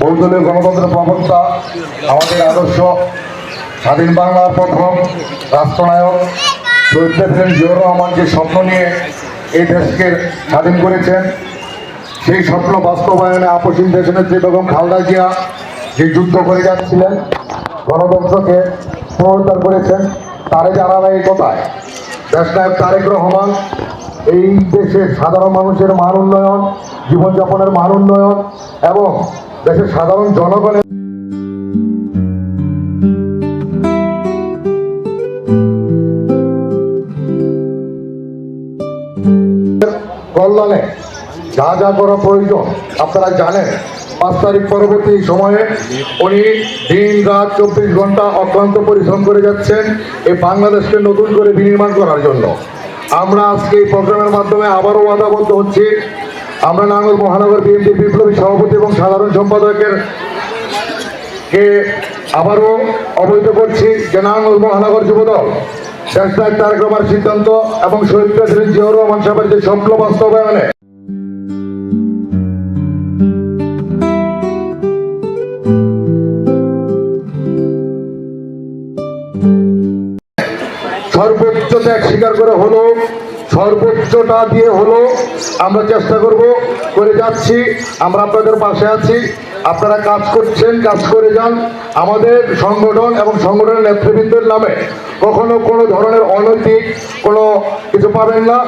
বহুদলীয় গণতন্ত্রের প্রবক্তা, আমাদের আদর্শ, স্বাধীন বাংলার প্রথম রাষ্ট্রনায়ক, শহীদ প্রেসিডেন্ট জিয়র রহমান যে স্বপ্ন নিয়ে এই দেশকে স্বাধীন করেছেন। সেই স্বপ্ন বাস্তবায়নে আপসীন দেশনেত্রী বেগম খালদা জিয়া যে যুদ্ধ করে যাচ্ছিলেন, গণতন্ত্রকে পুনরুদ্ধার করেছেন তারে জানা নাই কোথায়। দেশনায়ক তারেক রহমান এই দেশের সাধারণ মানুষের মান উন্নয়ন, জীবনযাপনের মান উন্নয়ন এবং দেশের সাধারণ জনগণের কল্যাণে যা যা করা প্রয়োজন, আপনারা জানেন, পাঁচ তারিখ পরবর্তী সময়ে উনি দিন রাত চব্বিশ ঘণ্টা অক্লান্ত পরিশ্রম করে যাচ্ছেন এই বাংলাদেশকে নতুন করে বিনির্মাণ করার জন্য। আমরা আজকে এই প্রোগ্রামের মাধ্যমে আবারও ওয়াদাবদ্ধ হচ্ছি। আমরা নাঙ্গল মহানগর বিএনপি বিপ্লবী সভাপতি এবং সাধারণ সম্পাদকের কে আবারও অবহিত করছি যে নাঙ্গল মহানগর যুবদল দেশনায়ক তারেক রহমানের সিদ্ধান্ত এবং শহীদ প্রেসিডেন্ট জিয়াউর রহমান সাহেবের যে স্বপ্ন বাস্তবায়নে। সর্বোচ্চ ত্যাগ স্বীকার করে হলো, সর্বোচ্চটা দিয়ে হলো, আমরা চেষ্টা করব, করে যাচ্ছি, আমরা আপনাদের পাশে আছি, আপনারা কাজ করছেন, কাজ করে যান, আমাদের সংগঠন এবং সংগঠনের নেতৃবৃন্দের নামে কখনো কোনো ধরনের অনৈতিক কোনো কিছু পাবেন না।